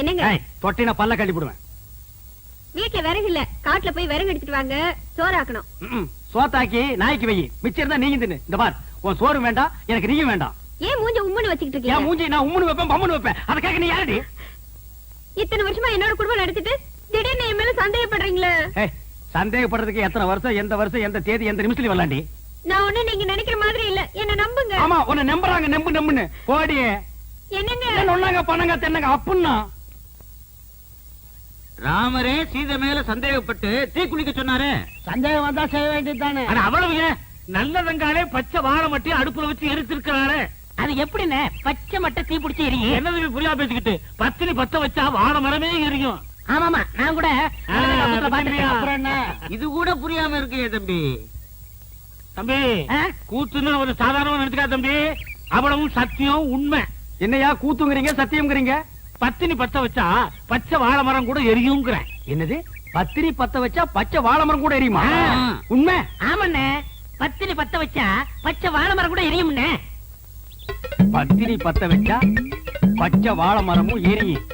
என்னங்க? ஏய், தொட்டினா பல்ல கட்டி போடுவேன். வீட்டுல விறகு இல்ல காட்டுல போய் விறகு எடுத்துட்டு வாங்க சோறாக்கணும். சோத்தாக்கி நாய்க்கு வை. மிச்சம் இருந்தா நீங்க தின்னு. இந்த பார் உன் சோறு வேண்டாம் எனக்கு நீயும் வேண்டாம். ஏன் மூஞ்ச உம்முன்னு வச்சுக்கிட்டு என் இருக்கீங்க மூஞ்சி நான் உம்முன்னு வைப்பேன் பம்முன்னு வைப்பேன். அதுக்காக நீ யாரடி? இத்தனை வருஷமா என்னோட குடும்பம் நடத்திட்டு திடீர்னு என் மேல சந்தேகப்படுறீங்களே? சந்தேகப்படுறதுக்கு எத்தனை வருஷம் எந்த வருஷம் எந்த தேதி எந்த நிமிஷத்துல வரலாண்டி. நான் ஒண்ணு நீங்க நினைக்கிற மாதிரி இல்ல. என்ன நம்புங்க. ஆமா உன்னை நம்புறாங்க நம்பு நம்புன்னு. போடி. என்னங்க? பண்ணாங்க தென்னங்க அப்புன்னா. ராமரே சீதை மேல சந்தேகப்பட்டு தீ குளிக்க சொன்னாரு. சந்தேகம் வந்தா செய்ய வேண்டியது தானே ஆனா அவ்வளவு நல்லதங்காலே பச்சை வாழை மட்டி அடுப்புல வச்சு எரிச்சிருக்கிறாரு. அது எப்படிண்ணே? பச்சை மட்டை தீ பிடிச்சி எரியும் என்னது புரியா பேசிக்கிட்டு? பத்தினி பத்த வச்சா வாழை மரமே எரியும். ஆமாமா நான் கூட? இது கூட புரியாம இருக்கே தம்பி. தம்பி? கூத்துன்னு ஒரு சாதாரணமா நினைச்சுக்கா தம்பி. அவ்வளவும் சத்தியம் உண்மை. என்னையா கூத்துங்கிறீங்க சத்தியம்ங்கிறீங்க? பத்தினி பத்த வச்சா பச்சை வாழை மரம் கூட எரியுங்கிறேன். என்னது? பத்திரி பத்த வச்சா பச்சை வாழை மரம் கூட எரியுமா. உண்மை? ஆமாண்ணே. பத்தினி பத்த வச்சா பச்சை வாழை மரம் கூட எரியும்ண்ணே. பத்திரி பத்த வச்சா பச்சை வாழை மரமும் எரியும்.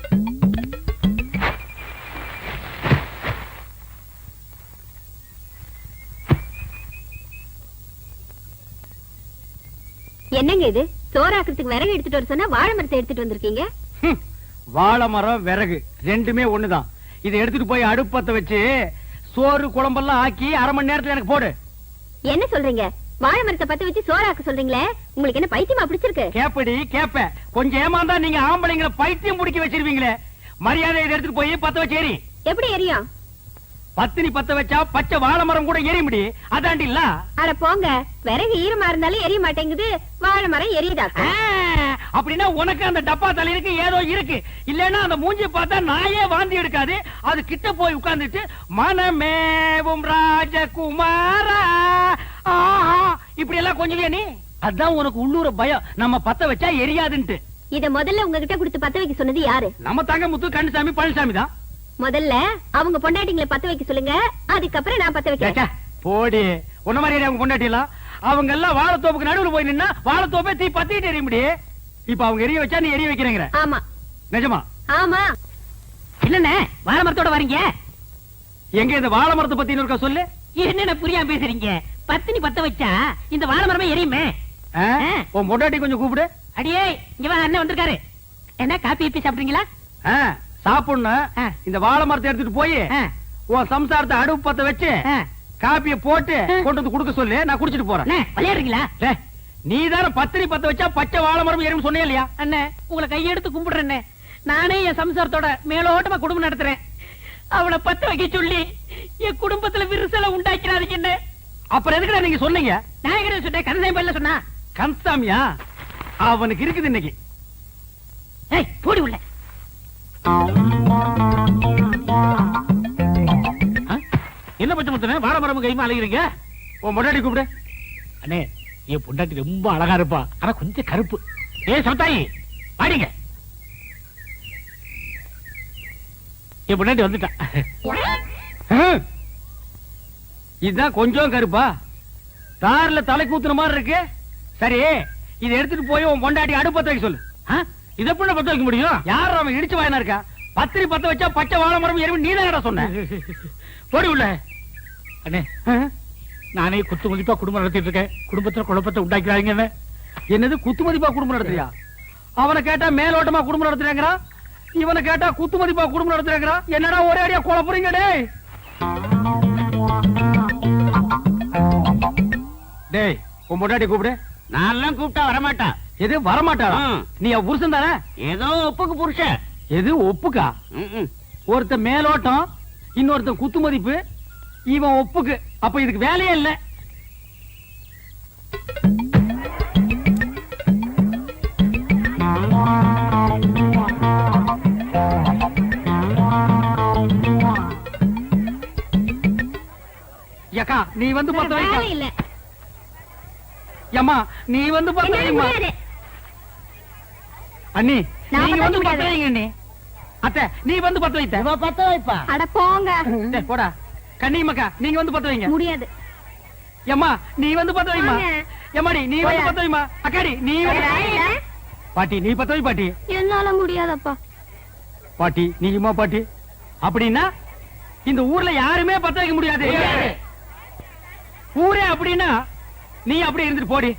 என்னங்க இது? சோறாக்குறதுக்கு விறகு எடுத்துட்டு வர சொன்னா வாழை மரத்தை எடுத்துட்டு வந்திருக்கீங்க. வாழை மரம் விறகு. ரெண்டுமே ஒண்ணுதான். இதை எடுத்துட்டு போய் அடுப்பத்த வச்சு சோறு குழம்பெல்லாம் ஆக்கி அரை மணி நேரத்துல எனக்கு போடு. என்ன சொல்றீங்க? வாழை மரத்தை பத்த வச்சு சோறாக்க சொல்றீங்களே? உங்களுக்கு என்ன பைத்தியமா பிடிச்சிருக்கு? கேப்படி கேப்ப. கொஞ்சம் ஏமாந்தா நீங்க ஆம்பளைங்களை பைத்தியம் பிடிக்க வச்சிருவீங்களே. மரியாதை இதை எடுத்துட்டு போய் பத்த வச்சு எரி. எப்படி எரியும்? பத்தினி பத்த வச்சா பச்சை வாழை மரம் கூட எரிய முடி அதாண்டி இல்ல. அட போங்க. விறகு ஈரமா இருந்தாலும் எரிய மாட்டேங்குது. வாழை மரம் எரியுதாக்க ஆ, அப்படின்னா உனக்கு அந்த டப்பா தலையிருக்கு ஏதோ இருக்கு. இல்லன்னா அந்த மூஞ்சி பார்த்தா நாயே வாந்தி எடுக்காது. அது கிட்ட போய் உட்கார்ந்துட்டு மனமேவும் ராஜகுமாரா. ஆஹா, இப்படி எல்லாம் கொஞ்சம் நீ? அதான் உனக்கு உள்ளூர பயம். நம்ம பத்த வச்சா எரியாதுன்ட்டு. இத முதல்ல உங்ககிட்ட கொடுத்து பத்த வைக்க சொன்னது யாரு? நம்ம தங்க முத்து கண்ணுசாமி பழனிசாமி தான். முதல்ல அவங்க பொண்டாட்டிங்களை பத்த வைக்க சொல்லுங்க. அதுக்கப்புறம் நான் பத்த வைக்கிறேன். போடி. உன்ன மாதிரி அவங்க கொண்டாட்டிலாம் அவங்க எல்லாம் வாழைத்தோப்புக்கு நடுவுல போய் நின்னா வாழைத்தோப்பே தீ பத்திட்டு எரிய முடி இப்ப அவங்க எரிய வச்சா நீ எரிய வைக்கிறேங்கிற. ஆமா. நிஜமா? ஆமா. இல்லண்ணே வாழை மரத்தோட வரீங்க? எங்க இந்த வாழை மரத்தை பத்தி இருக்கா சொல்லு. என்னென்ன புரியாம பேசுறீங்க? பத்தினி பத்த வச்சா இந்த வாழை மரமே எரியுமே. உன் பொண்டாட்டி கொஞ்சம் கூப்பிடு. அடியே இங்க வா அண்ணன் வந்திருக்காரு. என்ன காப்பி இப்பி சாப்பிடுறீங்களா? சாப்பிடணும். இந்த வாழை மரத்தை எடுத்துட்டு போய் உன் சம்சாரத்தை அடுப்பு பத்த வச்சு. காப்பிய போட்டு. கொண்டு வந்து கொடுக்க சொல்லு நான் குடிச்சிட்டு போறேன். விளையாடுறீங்களா? நீ தானே பத்திரி பத்த வச்சா பச்சை வாழை மரம் எரியும் சொன்னே இல்லையா? அண்ணே உங்களை கையெடுத்து கும்பிடுறேன்னே நானே என் சம்சாரத்தோட மேலோட்டமா குடும்பம் நடத்துறேன். அவளை பத்த வைக்க சொல்லி என் குடும்பத்துல விரிசலை உண்டாக்கிறாதீங்க அப்புறம் எதுக்குடா நீங்க சொன்னீங்க? நான் எங்க சொன்னேன் கந்தசாமி பையன்ல சொன்னா. கன்சாமியா அவனுக்கு இருக்குது இன்னைக்கு. ஏய் போடி உள்ள? என்ன பச்சை முத்தனே? வாழை மரம் கைமா அலைகிறீங்க உன் பொண்டாட்டி கூப்பிடு. அண்ணே என் பொண்டாட்டி ரொம்ப அழகா இருப்பா. ஆனா கொஞ்சம் கருப்பு. ஏ சத்தாயி பாடிங்க என் பொண்டாட்டி வந்துட்டா. இதுதான் கொஞ்சம் கருப்பா. தார்ல தலை கூத்துன மாதிரி இருக்கு. சரி இதை எடுத்துட்டு போய் உன் பொண்டாட்டி அடுப்பத்த வைக்க சொல்லு? இதை எப்படி பத்த வைக்க முடியும்? யார் அவன் இடிச்சு வாயனா இருக்கா? பத்திரி பத்த வச்சா பச்சை வாழை மரம் எரிவு நீ தான் சொன்ன. போடி உள்ள. அண்ணே. நானே குத்து மதிப்பா குடும்பம் நடத்திட்டு இருக்கேன். குடும்பத்துல குழப்பத்தை உண்டாக்கிறாங்க என்ன என்னது குத்து மதிப்பா குடும்பம் நடத்துறியா? அவனை கேட்டா மேலோட்டமா குடும்பம் நடத்துறேங்கிறான் இவனை கேட்டா குத்து மதிப்பா குடும்பம் நடத்துறேங்கிறான் என்னடா ஒரே அடியா குழப்பறீங்க டேய்? டேய் உன் பொண்டாட்டி கூப்பிடு. நான் கூப்பிட்டா வரமாட்டா. எது வரமாட்டாளா? ம். நீ புருஷன் தானே? ஏதோ ஒப்புக்கு புருஷன் எது ஒப்புக்கா. ஒருத்த மேலோட்டம் இன்னொருத்த குத்து மதிப்பு இவன் ஒப்புக்கு. அப்ப இதுக்கு வேலையே இல்ல. ஏக்கா நீ வந்து பத்த வேலை இல்ல ஏம்மா நீ வந்து பத்த முடியாது அண்ணி பத்த வந்து பத்த வைங்க அண்ணி அத்தை நீ வந்து பத்த வைத்த பத்த வைப்பா அட போங்க. டேய், போடா. கண்ணி மக்கா நீங்க வந்து பத்த வைங்க. முடியாது. ஏம்மா நீ வந்து பத்த வைமா. ஏமாடி நீ வந்து போயா. பத்த வைமா அக்காடி நீ. பாட்டி நீ பத்த வை பாட்டி. என்னால முடியாதப்பா. பாட்டி நீயுமா பாட்டி? அப்படின்னா இந்த ஊர்ல யாருமே பத்த வைக்க முடியாது. ஊரே அப்படின்னா நீ அப்படி இருந்துட்டு போடி.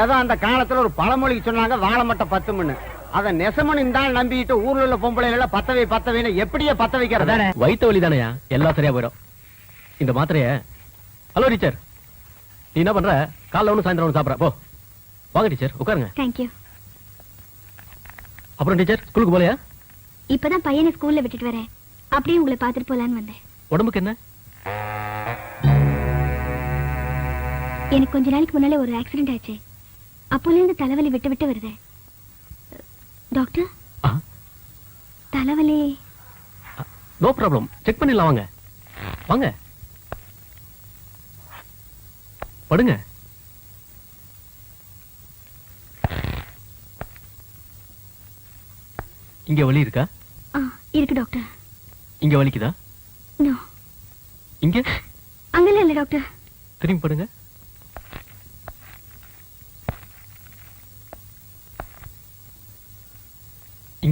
ஏதோ அந்த காலத்துல ஒரு பழமொழிக்கு சொன்னாங்க வாழை மட்டும் பத்து மணி அத நெசமனு ஆள் நம்பிட்டு ஊர்ல உள்ள பொம்பளைகளை பத்தவை பத்தவைன்னு எப்படியே பத்த வைக்கிறது? வயிற்று வலி தானயா? எல்லாம் சரியா போயிடும். இந்த மாத்திரைய ஹலோ டீச்சர் நீ என்ன பண்ற? காலைல ஒன்று சாயந்தரம் ஒன்று சாப்பிட்ற. போ. வாங்க டீச்சர் உட்காருங்க. தேங்க்யூ அப்புறம் டீச்சர் ஸ்கூலுக்கு போலையா இப்பதான் பையனை ஸ்கூல்ல விட்டுட்டு வரேன். அப்படியே உங்களை பார்த்துட்டு போலான்னு வந்தேன். உடம்புக்கு என்ன? எனக்கு கொஞ்ச நாளைக்கு முன்னாலே ஒரு ஆக்சிடென்ட் ஆச்சு. அப்போல இருந்து தலைவலி விட்டு விட்டு வருது. டாக்டர்? தலைவலி. No problem. செக் பண்ணிடலாம் வாங்க. வாங்க. படுங்க. இங்க வலி இருக்கா? இருக்கு டாக்டர். இங்க வலிக்குதா? இங்க? அங்கெல்லாம் இல்ல டாக்டர். திரும்பி படுங்க.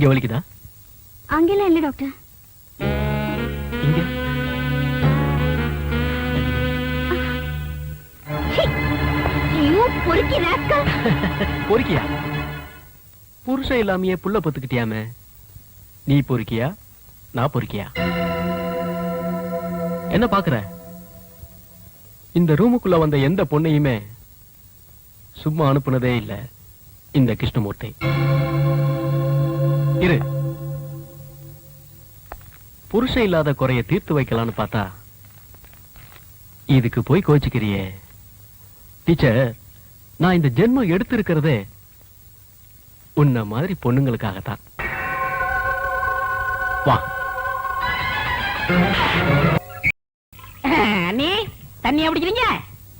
இங்க வலிக்குதா? அங்கெல்லாம் இல்ல டாக்டர் இங்க? பொறுக்கியா புருஷன் இல்லாமையே புள்ள பொத்துக்கிட்டியாமே. நீ பொறுக்கியா? நான் பொறுக்கியா? என்ன பாக்குற இந்த ரூமுக்குள்ள வந்த எந்த பொண்ணையுமே சும்மா அனுப்புனதே இல்ல இந்த கிருஷ்ணமூர்த்தி. இரு. புருஷன் இல்லாத குறைய தீர்த்து வைக்கலாம்னு பார்த்தா இதுக்கு போய் கோச்சுக்கிறியே. டீச்சர் நான் இந்த ஜென்மம் எடுத்திருக்கிறதே உன்ன மாதிரி பொண்ணுங்களுக்காகத்தான். வா. அண்ணே தண்ணி பிடிக்கிறீங்க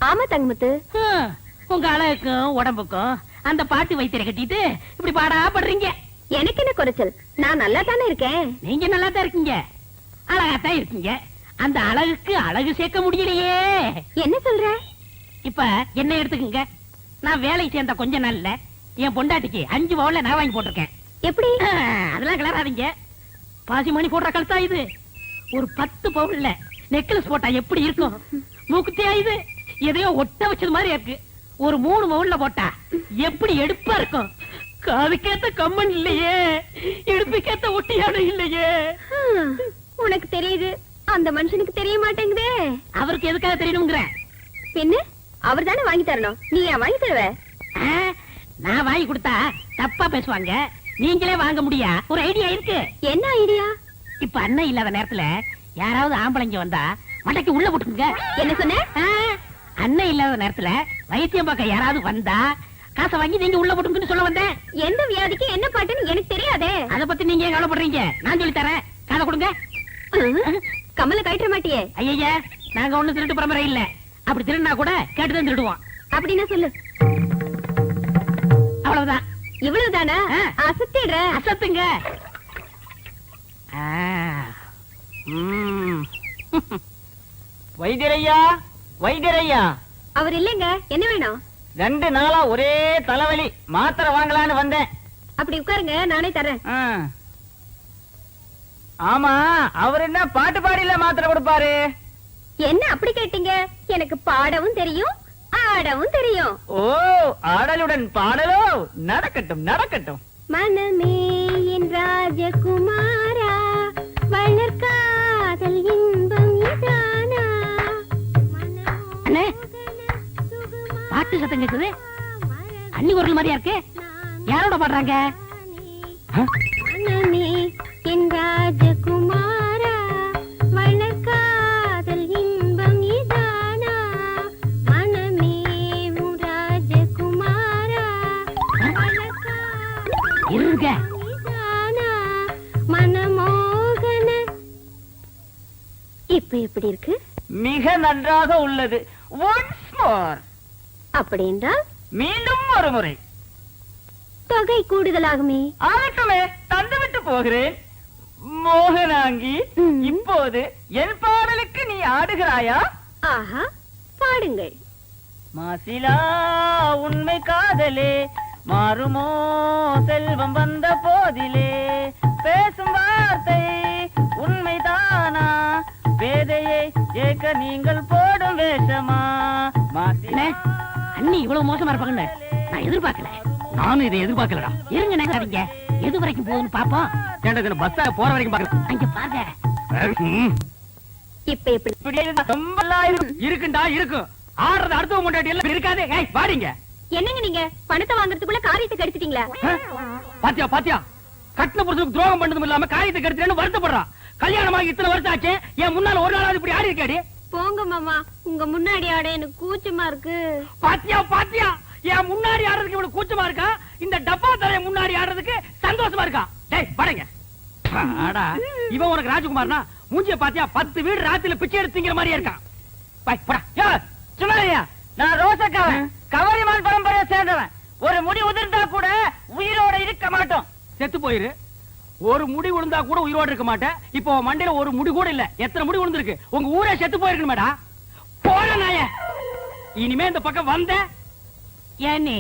ஆமா தங்கமுத்து. உங்க அழகுக்கும் உடம்புக்கும் அந்த பாட்டு வைத்தியரை கட்டிட்டு இப்படி பாடா படுறீங்க. எனக்கு என்ன குறைச்சல்? நான் நல்லா தானே இருக்கேன். நீங்க நல்லா தான் இருக்கீங்க. அழகாத்தான் இருக்கீங்க. அந்த அழகுக்கு அழகு சேர்க்க முடியலையே. என்ன சொல்ற? இப்ப என்ன எடுத்துக்கங்க? நான் வேலைக்கு சேர்ந்த கொஞ்ச நாள்ல என் பொண்டாட்டிக்கு அஞ்சு பவுன்ல நான் வாங்கி போட்டிருக்கேன். எப்படி? அதெல்லாம் கிளறாதீங்க. பாசி மணி போடுற கழுத்தா இது? ஒரு பத்து பவுன்ல நெக்லஸ் போட்டா எப்படி இருக்கும்? மூக்குத்தியா இது? எதையோ ஒட்ட வச்சது மாதிரி இருக்கு. ஒரு மூணு பவுன்ல போட்டா எப்படி எடுப்பா இருக்கும்? காதுக்கேத்த கம்மன் இல்லையே இடுப்புக்கேத்த ஒட்டியானம் இல்லையே. உனக்கு தெரியுது அந்த மனுஷனுக்கு தெரிய மாட்டேங்குதே. அவருக்கு எதுக்காக தெரியணுங்கிற? பின்ன? அவர் தானே வாங்கி தரணும். நீ ஏன் வாங்கி தருவ? நான் வாங்கி கொடுத்தா தப்பா பேசுவாங்க. நீங்களே வாங்க முடியா? ஒரு ஐடியா இருக்கு. என்ன ஐடியா? இப்ப அண்ணன் இல்லாத நேரத்துல யாராவது ஆம்பளைங்க வந்தா மட்டைக்கு உள்ள போட்டுக்குங்க. என்ன சொன்ன? அண்ணன் இல்லாத நேரத்துல வைத்தியம் பார்க்க யாராவது வந்தா காசை வாங்கி நீங்க உள்ள போட்டுங்கன்னு சொல்ல வந்தேன். எந்த வியாதிக்கு என்ன பாட்டுன்னு எனக்கு தெரியாதே. அத பத்தி நீங்க கவலைப்படுறீங்க? நான் சொல்லி தரேன். காதை கொடுங்க. கமல கழட்ட மாட்டியே. ஐயா நாங்க ஒண்ணு திருட்டு பரம்பரை இல்ல. அப்படி திருடினா கூட கேட்டுதான் திருடுவோம். அப்படின்னா சொல்லு. அவ்வளவுதான். இவ்வளவுதானா. அசத்திடுற. அசத்துங்க. வைத்தியரையா? வைத்தியரையா? அவர் இல்லைங்க. என்ன வேணும்? ரெண்டு நாளா ஒரே தலைவலி. மாத்திரை வாங்கலான்னு வந்தேன். அப்படி உட்காருங்க நானே தரேன். ஆமா அவர் என்ன பாட்டு பாடியில மாத்திரை கொடுப்பாரு? என்ன அப்படி கேட்டீங்க? எனக்கு பாடவும் தெரியும் ஆடவும் தெரியும். ஓ ஆடலுடன் பாடலோ? நடக்கட்டும் நடக்கட்டும். மனமே என் ராஜகுமாரா வளர்காதல் இன்பம் இதானா? பாட்டு சத்தம் கேக்குது? அண்ணி குரல் மாதிரியா இருக்கு? யாரோட பாடுறாங்க? என் ராஜகுமாரா வளர்காதல் இன்பம் இதானா? மனமே ராஜகுமாரா இதானா? மனமோகன. இப்ப எப்படி இருக்கு? மிக நன்றாக உள்ளது. ஒன்ஸ் மோர் அப்படி என்றால்? மீண்டும் ஒரு முறை. தொகை கூடுதலாகுமே? ஆகட்டுமே தந்துவிட்டு போகிறேன். மோகனாங்கி. இப்போது என் பாடலுக்கு நீ ஆடுகிறாயா? ஆஹா பாடுங்கள். மாசிலா உண்மை காதலே மாறுமோ செல்வம் வந்த போதிலே. பேசும் வார்த்தை உண்மைதானா? பேதையை ஏக்க நீங்கள் போடும் வேஷமா? அண்ணே, அண்ணி இவ்வளவு மோசமா இருப்பாங்கன்னு நான் எதிர்பார்க்கல. நானும் இதை எதிர்பார்க்கலடா. இருங்க நகராதீங்க எது வரைக்கும் போகுதுன்னு பாப்போம் ஏன்டா இதுல பஸ்ஸா போற வரைக்கும் பாக்குறேன் அங்க பாருங்க. இப்ப எப்படி? ரொம்ப. இருக்குண்டா இருக்கும். ஆடுறது அடுத்த முன்னாடி எல்லாம் இருக்காதே. ஏய் வாடிங்க. என்னங்க நீங்க? பணத்தை வாங்குறதுக்குள்ள காரியத்தை கெடுத்துட்டீங்களா? பாத்தியா பாத்தியா? கட்டின புருஷனுக்கு துரோகம் பண்ணதும் இல்லாம காரியத்தை கெடுத்துறேன்னு வருத்தப்படுறான். கல்யாணமாகி இத்தனை வருஷம் ஆச்சு. என் முன்னால ஒரு நாளாவது இப்படி ஆடி இருக்காடி போங்க மாமா. உங்க முன்னாடி ஆட எனக்கு கூச்சமா இருக்கு. பாத்தியா பாத்தியா? என் முன்னாடி ஆடுறதுக்கு இவ்வளவு கூச்சமா இருக்கா? இந்த டப்பா தலைய முன்னாடி ஆடுறதுக்கு சந்தோஷமா இருக்கா? டேய் படங்க. ஆடா இவன் உனக்கு ராஜகுமார்னா மூஞ்சிய பாத்தியா பத்து வீடு ராத்திரில பிச்சை எடுத்துங்கிற மாதிரியே இருக்கான் பாய் போடா. யோ, சும்மாரியா நான் ரோசக்காவன் கவரிமான் பரம்பரையை சேர்ந்தவன். ஒரு முடி உதிர்ந்தா கூட உயிரோட இருக்க மாட்டோம். செத்து போயிரு. ஒரு முடி விழுந்தா கூட உயிரோடு இருக்க மாட்டேன். இப்போ மண்டையில ஒரு முடி கூட இல்ல. எத்தனை முடி விழுந்திருக்கு உங்க ஊரே செத்து போயிருக்கு மேடா. போன நாய. இனிமே இந்த பக்கம் வந்த ஏன்னே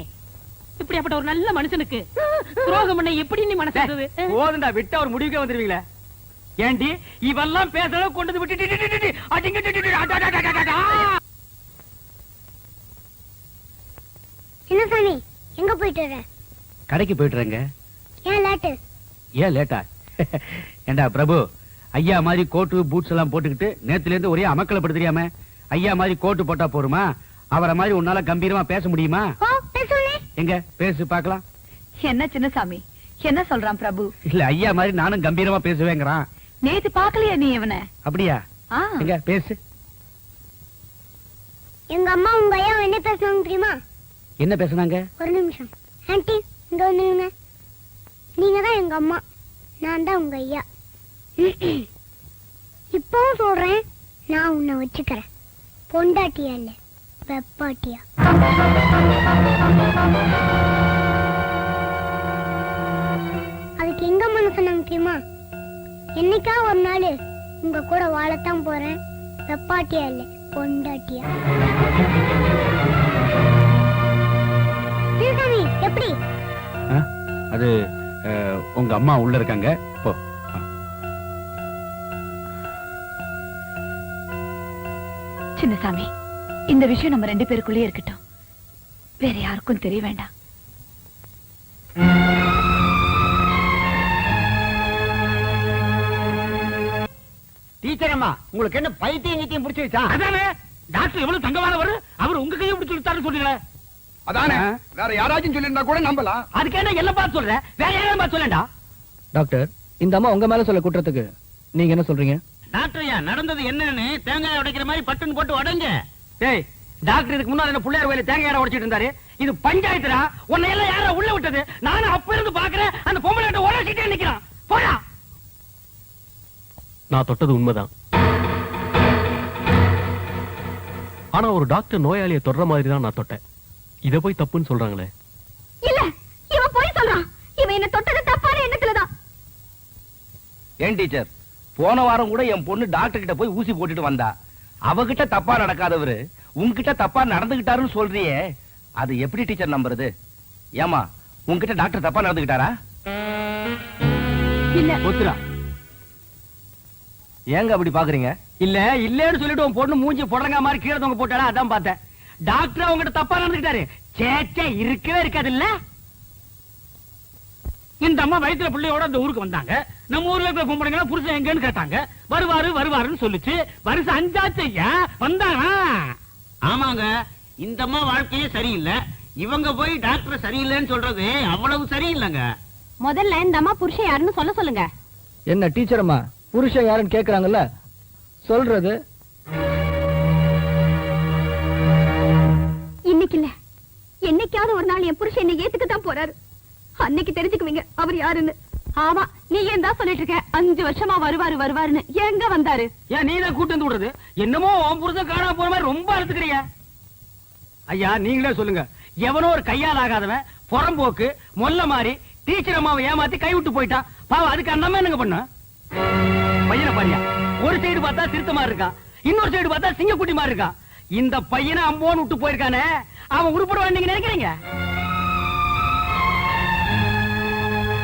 இப்படியாப்பட்ட ஒரு நல்ல மனுஷனுக்கு துரோகம் பண்ண எப்படி நீ மனசு வந்தது? போதுண்டா விட்டு அவர் முடிவுக்கே வந்துருவீங்களே. ஏண்டி இவெல்லாம் பேச அளவுக்கு கொண்டு வந்து விட்டு. என்ன சாமி? எங்க போயிட்டு வர? கடைக்கு போயிட்டுறேங்க ஏன் லேட்டு? ஏன் லேட்டா ஏண்டா பிரபு ஐயா மாதிரி கோட்டு பூட்ஸ் எல்லாம் போட்டுக்கிட்டு நேத்துல இருந்து ஒரே அமக்கலப்படுத்துறியாம? ஐயா மாதிரி கோட்டு போட்டா போருமா? அவரை மாதிரி உன்னால கம்பீரமா பேச முடியுமா? எங்க பேசு பார்க்கலாம். என்ன சின்னசாமி என்ன சொல்றான் பிரபு? இல்ல ஐயா மாதிரி நானும் கம்பீரமா பேசுவேங்கிறான். நேத்து பாக்கலையா நீ இவனை? அப்படியா? எங்க பேசு. எங்க அம்மா உங்க ஐயா என்ன பேசுவாங்க தெரியுமா? என்ன பேசுனாங்க? ஒரு நிமிஷம். ஆன்ட்டி இங்க வந்துருங்க நீங்கள் தான் எங்க அம்மா. நான் தான் உங்க ஐயா. இப்போவும் சொல்றேன் நான் உன்னை வச்சுக்கிறேன். பொண்டாட்டியா இல்ல வெப்பாட்டியா? அதுக்கு எங்க மனசு முக்கியமா என்னைக்கா ஒரு நாள் உங்க கூட வாழத்தான் போறேன். வெப்பாட்டியா இல்ல பொண்டாட்டியா? எப்படி? அது உங்க அம்மா உள்ள இருக்காங்க. போ. சின்னசாமி இந்த விஷயம் நம்ம ரெண்டு பேருக்குள்ளே இருக்கட்டும். வேற யாருக்கும் தெரிய வேண்டாம். டீச்சர் அம்மா உங்களுக்கு என்ன பைத்தியம் கிட்டியும் பிடிச்சிருச்சா? அதானே டாக்டர் எவ்வளவு தங்கமானவர் அவர் உங்க கையை பிடிச்சு கொடுத்தாருன்னு சொல்றீங்களே. அதானே? வேற யாராச்சும் சொல்லியிருந்தா கூட நம்பலாம் அதுக்கு என்ன எல்லாம் பார்த்து சொல்ற? வேற யாரும் பார்த்து சொல்லண்டா? டாக்டர் இந்த அம்மா உங்க மேல சொல்ல குற்றத்துக்கு நீங்க என்ன சொல்றீங்க? டாக்டர் ஐயா நடந்தது என்னன்னு தேங்காய் உடைக்கிற மாதிரி பட்டுன்னு போட்டு உடைங்க ஏய் டாக்டர் இதுக்கு முன்னாடி என்ன பிள்ளையார் கோயில தேங்காய் உடைச்சிட்டு இருந்தாரு? இது பஞ்சாயத்துடா? உன்னை எல்லாம் யாரா உள்ள விட்டது? நானும் அப்ப இருந்து பாக்குறேன் அந்த பொம்பளை உடச்சிட்டே நிக்கிறான். போடா. நான் தொட்டது உண்மைதான். ஆனா ஒரு டாக்டர் நோயாளியை தொடுற மாதிரி தான் நான் தொட்டேன். இத போய் தப்புன்னு சொல்றாங்களே. இல்ல இவன் போய் சொல்றான். இவன் என்ன தொட்டது தப்பான எண்ணத்துலதான். ஏன் டீச்சர்? போன வாரம் கூட என் பொண்ணு டாக்டர் கிட்ட போய் ஊசி போட்டுட்டு வந்தா. அவகிட்ட தப்பா நடக்காதவரு உன்கிட்ட தப்பா நடந்துகிட்டாருன்னு சொல்றியே. அது எப்படி டீச்சர் நம்புறது? ஏமா உன்கிட்ட டாக்டர் தப்பா நடந்துகிட்டாரா? இல்ல. ஒத்துரா ஏங்க அப்படி பாக்குறீங்க? இல்ல இல்லன்னு சொல்லிட்டு உன் பொண்ணு மூஞ்சி புடலங்கா மாதிரி கீழே தொங்க போட்டாடா அதான் பார்த்தேன். டாக்டர் அவங்ககிட்ட தப்பா நடந்துக்கிட்டாரு. சேச்சே இருக்கவே இருக்காது இல்ல இந்த அம்மா வயித்துல பிள்ளையோட அந்த ஊருக்கு வந்தாங்க. நம்ம ஊர்ல இருக்கிற பொம்பளைங்க புருஷன் எங்கன்னு கேட்டாங்க. வருவாரு வருவாருன்னு சொல்லுச்சு. வருஷம் அஞ்சாச்சு ஐயா. வந்தானா? ஆமாங்க. இந்த அம்மா வாழ்க்கையே சரியில்லை. இவங்க போய் டாக்டர் சரியில்லைன்னு சொல்றது அவ்வளவு சரியில்லைங்க. முதல்ல இந்த அம்மா புருஷன் யாருன்னு சொல்ல சொல்லுங்க. என்ன டீச்சர் அம்மா? புருஷன் யாருன்னு கேக்குறாங்கல்ல? சொல்றது இன்னைக்கு இல்ல என்னைக்காவது ஒரு நாள் என் புருஷன் என்ன ஏத்துக்குதான் போறாரு. அன்னைக்கு தெரிஞ்சுக்குவீங்க அவர் யாருன்னு. ஆமா நீ ஏன் தான் சொல்லிட்டு இருக்க அஞ்சு வருஷமா வருவாரு வருவாருன்னு. எங்க வந்தாரு? ஏன் நீ தான் கூட்டு வந்து விடுறது? என்னமோ உன் புருஷன் காணாம போற மாதிரி ரொம்ப அழுத்துக்கிறிய ஐயா நீங்களே சொல்லுங்க. எவனோ ஒரு கையால் ஆகாதவன் புறம்போக்கு மொல்ல மாதிரி டீச்சர் அம்மாவை ஏமாத்தி கை விட்டு போயிட்டான். பாவம் அதுக்கு அந்த என்னங்க பண்ண? பையனை பாரியா? ஒரு சைடு பார்த்தா திருத்த மாதிரி இருக்கான் இன்னொரு சைடு பார்த்தா சிங்கக்குட்டி மாதிரி இருக்கான் இந்த பையனை அம்போன்னு விட்டு போயிருக்கானே. அவன் உருப்படுவான் நீங்க நினைக்கிறீங்க?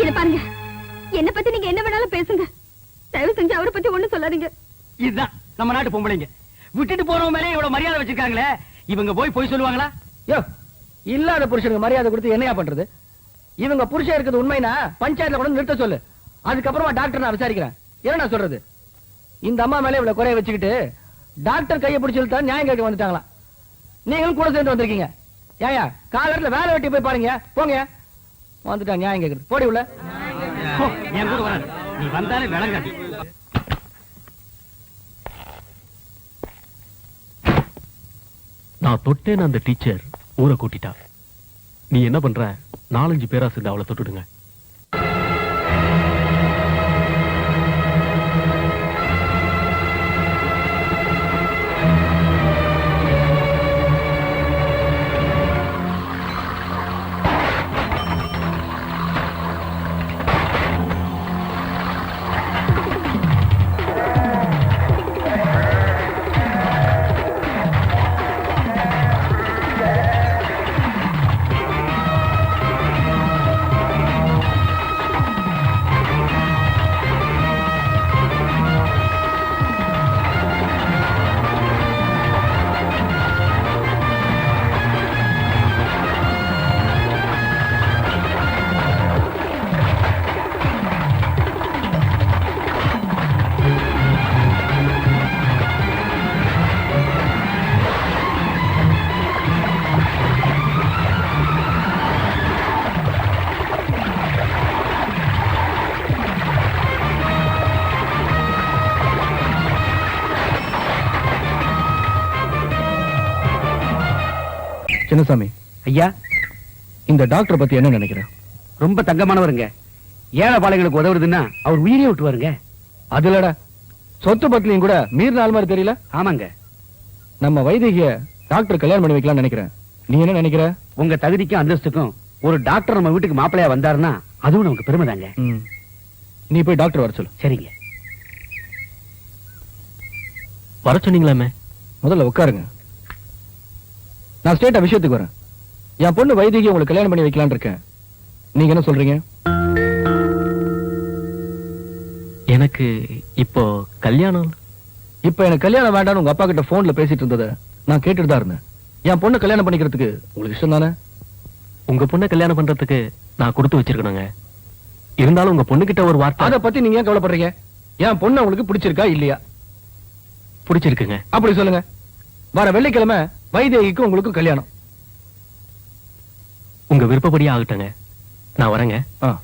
இத பாருங்க. என்ன பத்தி நீங்க என்ன வேணாலும் பேசுங்க. தயவு செஞ்சு அவரை பத்தி ஒண்ணும் சொல்லாதீங்க. இதுதான் நம்ம நாட்டு பொம்பளைங்க. விட்டுட்டு போறவங்க மேலே இவ்வளவு மரியாதை வச்சிருக்காங்களே இவங்க போய் போய் சொல்லுவாங்களா? யோ இல்லாத புருஷனுக்கு மரியாதை கொடுத்து என்னையா பண்றது? இவங்க புருஷன் இருக்குது உண்மைனா பஞ்சாயத்துல கூட நிறுத்த சொல்லு. அதுக்கப்புறமா டாக்டர் நான் விசாரிக்கிறேன். என்ன நான் சொல்றது? இந்த அம்மா மேல இவ்வளவு குறைய வச்சுக்கிட்டு டாக்டர் கையை பிடிச்சி இழுத்தா நியாயம் கேட்க வந்துட்டாங்களா நீங்களும் கூட சேர்ந்து வந்திருக்கீங்க. ஏயா காலத்துல வேலை வெட்டி போய் பாருங்க. போங்க. வந்துட்டா நியாயம் கேக்குறது போடி உள்ள. போ, என் கூட வராது. நீ வந்தாலே விளங்காது. நான் தொட்டேன் அந்த டீச்சர் ஊரை கூட்டிட்டா. நீ என்ன பண்ற? நாலஞ்சு பேரா சேர்ந்து அவளை தொட்டுடுங்க. சின்னசாமி ஐயா இந்த டாக்டர் பத்தி என்ன நினைக்கிறேன்? ரொம்ப தங்கமானவருங்க. ஏழை பாளையங்களுக்கு உதவுறதுன்னா அவர் உயிரே விட்டுவாருங்க அதுலடா சொத்து பத்திலையும் கூட மீறின ஆள் மாதிரி தெரியல? ஆமாங்க. நம்ம வைத்திய டாக்டர் கல்யாணம் பண்ணி வைக்கலாம்னு நினைக்கிறேன். நீ என்ன நினைக்கிற? உங்க தகுதிக்கும் அந்தஸ்துக்கும் ஒரு டாக்டர் நம்ம வீட்டுக்கு மாப்பிளையா வந்தாருன்னா அதுவும் நமக்கு பெருமைதாங்க ம். நீ போய் டாக்டர் வர சொல்லு. சரிங்க. வர சொன்னீங்களாமே? முதல்ல உட்காருங்க. நான் ஸ்டேட்டா விஷயத்துக்கு வரேன். என் பொண்ணு வைத்திகி உங்களுக்கு கல்யாணம் பண்ணி வைக்கலாம்னு இருக்கேன். நீங்க என்ன சொல்றீங்க? எனக்கு இப்போ கல்யாணம். இப்ப எனக்கு கல்யாணம் வேண்டாம்னு உங்க அப்பா கிட்ட போன்ல பேசிட்டு இருந்ததை நான் கேட்டுட்டு தான் இருந்தேன். என் பொண்ணு கல்யாணம் பண்ணிக்கிறதுக்கு உங்களுக்கு இஷ்டம் தானே? உங்க பொண்ணை கல்யாணம் பண்றதுக்கு நான் கொடுத்து வச்சிருக்கணுங்க. இருந்தாலும் உங்க பொண்ணுகிட்ட ஒரு வார்த்தை. அத பத்தி நீங்க ஏன் கவலைப்படுறீங்க? என் பொண்ணு உங்களுக்கு பிடிச்சிருக்கா இல்லையா? பிடிச்சிருக்குங்க. அப்படி சொல்லுங்க. வர வெள்ளிக்கிழமை வைதேகிக்கும் உங்களுக்கும் கல்யாணம். உங்க விருப்பப்படியே ஆகட்டுங்க. நான் வரேங்க. ஆ.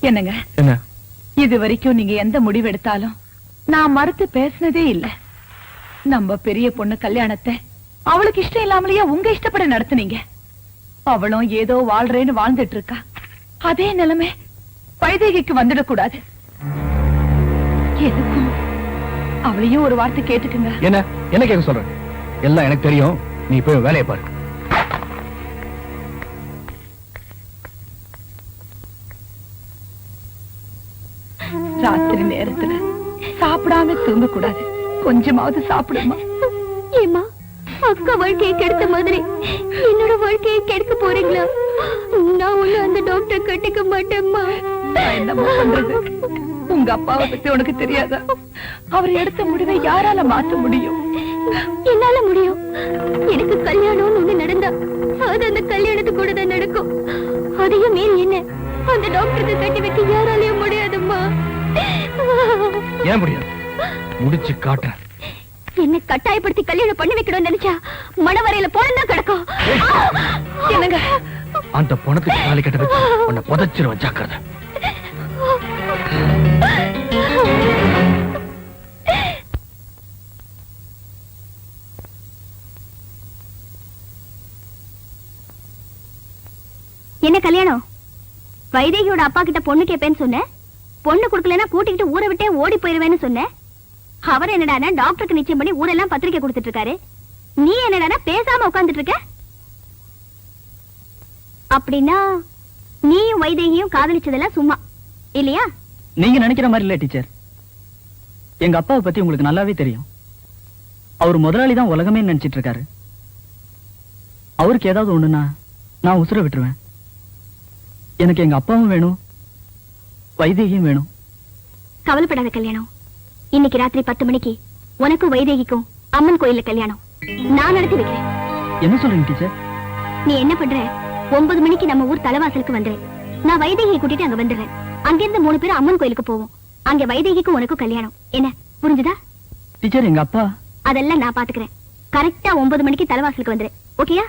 என்னங்க? என்ன? இது வரைக்கும் நீங்க எந்த முடிவு எடுத்தாலும் நான் மறுத்து பேசினதே இல்ல. நம்ம பெரிய பொண்ணு கல்யாணத்தை அவளுக்கு இஷ்டம் இல்லாமலேயே உங்க இஷ்டப்பட நடத்துனீங்க. அவளும் ஏதோ வாழ்றேன்னு வாழ்ந்துட்டு இருக்கா. அதே நிலைமை வைதேகிக்கு வந்துடக்கூடாது. எதுக்கும்? அவளையும் ஒரு வார்த்தை கேட்டுக்குங்க. என்ன? என்ன கேட்க சொல்றேன் எல்லாம் எனக்கு தெரியும். நீ போய் வேலையை பாரு. ராத்திரி நேரத்துல சாப்பிடாம தூங்க கூடாது கொஞ்சமாவது சாப்பிடுமா? ஏமா அக்கா வாழ்க்கையை கெடுத்த மாதிரி என்னோட வாழ்க்கையை கெடுக்க போறீங்களா? நான் ஒண்ணு அந்த டாக்டர் கட்டிக்க மாட்டேம்மா. நான் என்னம்மா பண்றது? உங்க அப்பாவை பத்தி உனக்கு தெரியாதா? அவர் எடுத்த முடிவை யாரால மாத்த முடியும்? என்னால முடியும். எனக்கு கல்யாணம்னு ஒண்ணு நடந்தா அது அந்த கல்யாணத்துக்கு கூட தான் நடக்கும். அதையும் மீறி என்ன? அந்த டாக்டருக்கு கட்டி வைக்க யாராலையும் முடியாதும்மா. ஏன் முடியாது? முடிச்சு காட்டுறேன். என்ன கட்டாயப்படுத்தி கல்யாணம் பண்ணி வைக்கணும்னு நினைச்சா மணவரையில போனதான் கிடக்கும். என்னங்க? அந்த பணத்துக்கு தாலி கட்ட வச்சு உன்னை புதைச்சிருவன் ஜாக்கிரதை. என்ன கல்யாணம்? வைதேகியோட அப்பா கிட்ட பொண்ணு கேப்பேன்னு சொன்னேன் பொண்ணு கொடுக்கலன்னா கூட்டிக்கிட்டு ஊரை விட்டே ஓடி போயிருவேன்னு சொன்னேன் அவர் என்னடானா டாக்டருக்கு நிச்சயம் பண்ணி ஊரெல்லாம் பத்திரிக்கை கொடுத்துட்டு இருக்காரு. நீ என்னடானா பேசாம உட்கார்ந்துட்டு இருக்க? அப்படின்னா நீயும் வைதேகியும் காதலிச்சதெல்லாம் சும்மா. இல்லையா? நீங்க நினைக்கிற மாதிரி இல்ல டீச்சர். எங்க அப்பாவை பத்தி உங்களுக்கு நல்லாவே தெரியும். அவர் முதலாளி தான் உலகமே நினைச்சிட்டு இருக்காரு. அவருக்கு ஏதாவது ஒண்ணுனா நான் உசுர விட்டுருவேன். எனக்கு எங்க அப்பாவும் வேணும். வைதேகியும் வேணும். கவலைப்படாத கல்யாணம். இன்னைக்கு ராத்திரி பத்து மணிக்கு உனக்கும் வைதேகிக்கும் அம்மன் கோயில்ல கல்யாணம். நான் நடத்தி வைக்கிறேன். என்ன சொல்றீங்க டீச்சர் நீ என்ன பண்ற? ஒன்பது மணிக்கு நம்ம ஊர் தலைவாசலுக்கு வந்துரு. நான் வைதேகியை கூட்டிட்டு அங்க வந்துடுறேன். அங்கிருந்து மூணு பேர் அம்மன் கோயிலுக்கு போவோம். அங்க வைதேகிக்கும் உனக்கும் கல்யாணம். என்ன புரிஞ்சுதா? டீச்சர் எங்க அப்பா? அதெல்லாம் நான் பாத்துக்கிறேன். கரெக்டா ஒன்பது மணிக்கு தலைவாசலுக்கு வந்துரு. ஓகேயா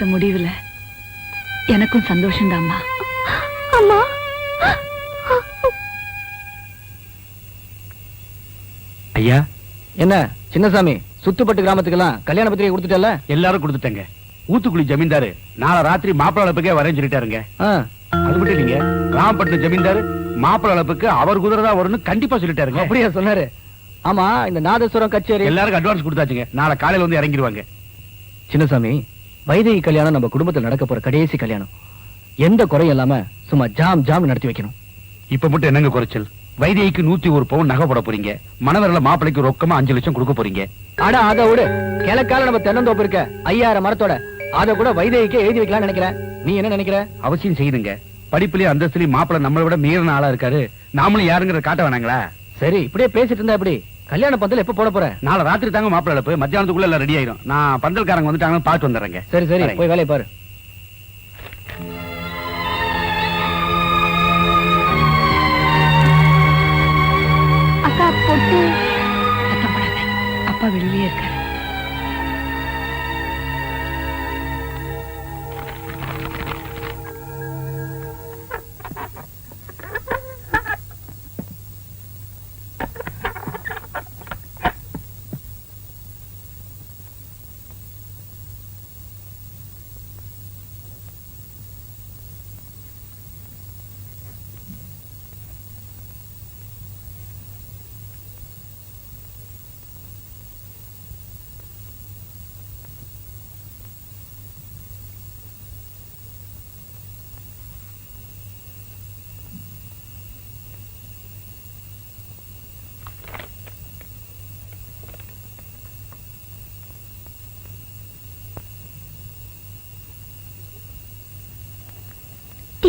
எடுத்த முடிவுல எனக்கும் சந்தோஷம் தாம்மா அம்மா. ஐயா. என்ன சின்னசாமி சுத்துப்பட்டு கிராமத்துக்கெல்லாம் கல்யாண பத்திரிகை கொடுத்துட்டல எல்லாரும் கொடுத்துட்டேங்க. ஊத்துக்குழி ஜமீன்தாரு நாளை ராத்திரி மாப்பிள அளப்புக்கே வரேன்னு சொல்லிட்டாருங்க. அது மட்டும் இல்லைங்க ராமப்பட்டினம் ஜமீன்தாரு மாப்பிள அளப்புக்கு அவர் குதிரை தான் வரும்னு கண்டிப்பா சொல்லிட்டாருங்க. அப்படியா சொன்னாரு. ஆமா இந்த நாதஸ்வரம் கச்சேரி. எல்லாருக்கும் அட்வான்ஸ் கொடுத்தாச்சுங்க. நாளை காலையில வந்து இறங்கிடுவாங்க. சின்னசாமி வைதேகி கல்யாணம் நம்ம குடும்பத்தில் நடக்க போற கடைசி கல்யாணம். எந்த குறையும் இல்லாம சும்மா ஜாம் ஜாம் நடத்தி வைக்கணும். இப்ப மட்டும் என்னங்க குறைச்சல்? வைத்தியக்கு நூத்தி ஒரு பவுன் நகை போட போறீங்க. மணவரில் மாப்பிளைக்கு ரொக்கமா அஞ்சு லட்சம் கொடுக்க போறீங்க. அட அத விடு. கிழக்கால நம்ம தென்னந்தோப்பு இருக்க ஐயாயிரம் மரத்தோட. அத கூட வைதேகிக்கே எழுதி வைக்கலாம்னு நினைக்கிறேன் நீ என்ன நினைக்கிற? அவசியம் செய்யுதுங்க படிப்புலயும் அந்தஸ்துலயும் மாப்பிளை நம்மளை விட மீறின ஆளா இருக்காரு. நாமளும் யாருங்கிற காட்ட வேணாங்களா? சரி இப்படியே பேசிட்டு இருந்தா எப்படி? கல்யாண பந்தல் எப்ப போட போற? நாளை ராத்திரி தாங்க மாப்பிளை இழப்பு மத்தியானத்துக்குள்ள எல்லாம் ரெடி ஆயிரும். நான் பந்தல்காரங்க வந்துட்டாங்கன்னு பார்த்து வந்துடுறேங்க. சரி சரி. போய் வேலையை பாரு. பொட்டு. அப்பா வெளியிலே இருக்காரு.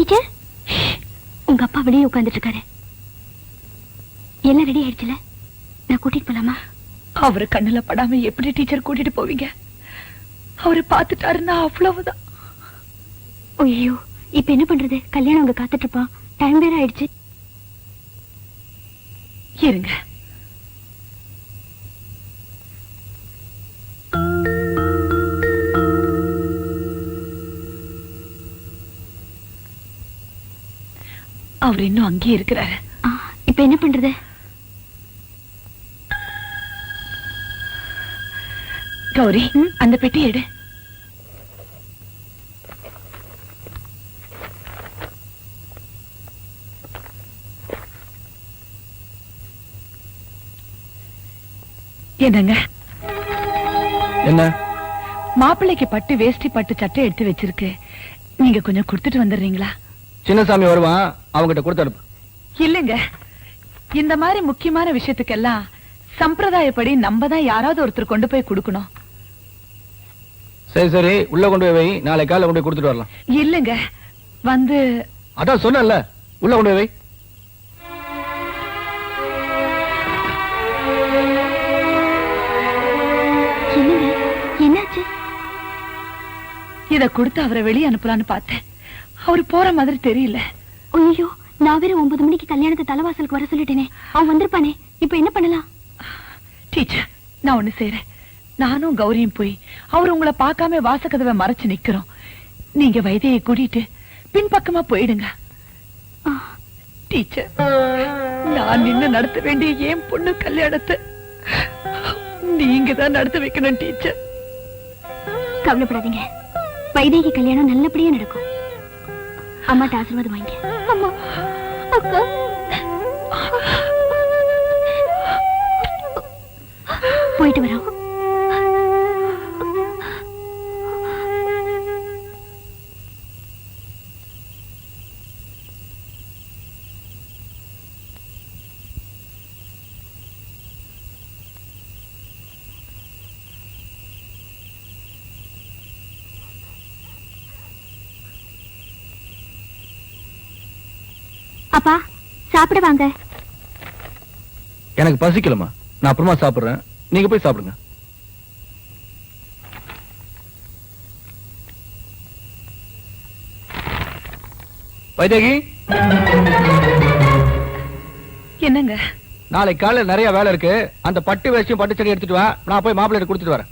டீச்சர். உங்க அப்பா வெளியே உட்கார்ந்துட்டு இருக்காரு எல்லாம் ரெடி ஆயிடுச்சுல? நான் கூட்டிட்டு போலாமா? அவரு கண்ணுல படாம எப்படி டீச்சர் கூட்டிட்டு போவீங்க? அவரு பாத்துட்டாருன்னா அவ்வளவுதான். ஐயோ இப்ப என்ன பண்றது? கல்யாணம் அங்க காத்துட்டு இருப்பான். டைம் வேற ஆயிடுச்சு. இருங்க. அவர் இன்னும் அங்கேயே இருக்கிறாரு. ஆ, இப்ப என்ன பண்றது? கௌரி அந்த பெட்டி எடு. என்னங்க? என்ன? மாப்பிள்ளைக்கு பட்டு வேஷ்டி பட்டு சட்டை எடுத்து வச்சிருக்கு. நீங்க கொஞ்சம் கொடுத்துட்டு வந்துடுறீங்களா? சின்னசாமி வருவான். அவங்ககிட்ட கொடுத்து அனுப்பு. இல்லைங்க. இந்த மாதிரி முக்கியமான விஷயத்துக்கெல்லாம் சம்பிரதாயப்படி நம்ம தான் யாராவது ஒருத்தர் கொண்டு போய் கொடுக்கணும். சரி சரி. உள்ள கொண்டு போய் நாளை காலைல கொண்டு கொடுத்துட்டு வரலாம். இல்லைங்க. வந்து அதான் சொன்னல உள்ள கொண்டு போய் இத கொடுத்து அவரை வெளியே அனுப்பலான்னு பார்த்தேன். அவர் போற மாதிரி தெரியல. ஐயோ நான் வேற ஒன்பது மணிக்கு கல்யாணத்தை தலைவாசலுக்கு வர சொல்லிட்டேனே. அவன் வந்திருப்பானே. இப்ப என்ன பண்ணலாம்? டீச்சர் நான் ஒண்ணு செய்றேன். நானும் கௌரியும் போய் அவர் உங்களை பார்க்காம வாசக்கதவை மறைச்சு நிக்கிறோம். நீங்க வைத்தியை கூட்டிட்டு பின்பக்கமா போயிடுங்க. டீச்சர் நான் நின்னு நடத்த வேண்டிய ஏன் பொண்ணு கல்யாணத்தை நீங்க தான் நடத்த வைக்கணும் டீச்சர். கவலைப்படாதீங்க. வைதேகி கல்யாணம் நல்லபடியா நடக்கும். அம்மாட்ட ஆசீர்வாதம் வாங்க அம்மா அக்கா போயிட்டு வரோம் அப்பா சாப்பிட வாங்க. எனக்கு பசிக்கலமா நான் அப்புறமா சாப்பிடுறேன். நீங்க போய் சாப்பிடுங்க. வைதேகி? என்னங்க? நாளைக்கு காலையில நிறைய வேலை இருக்கு. அந்த பட்டு வேஷம் பட்டு செடி எடுத்துட்டு வா. நான் போய் மாப்பிள்ளை கொடுத்துட்டு வரேன்.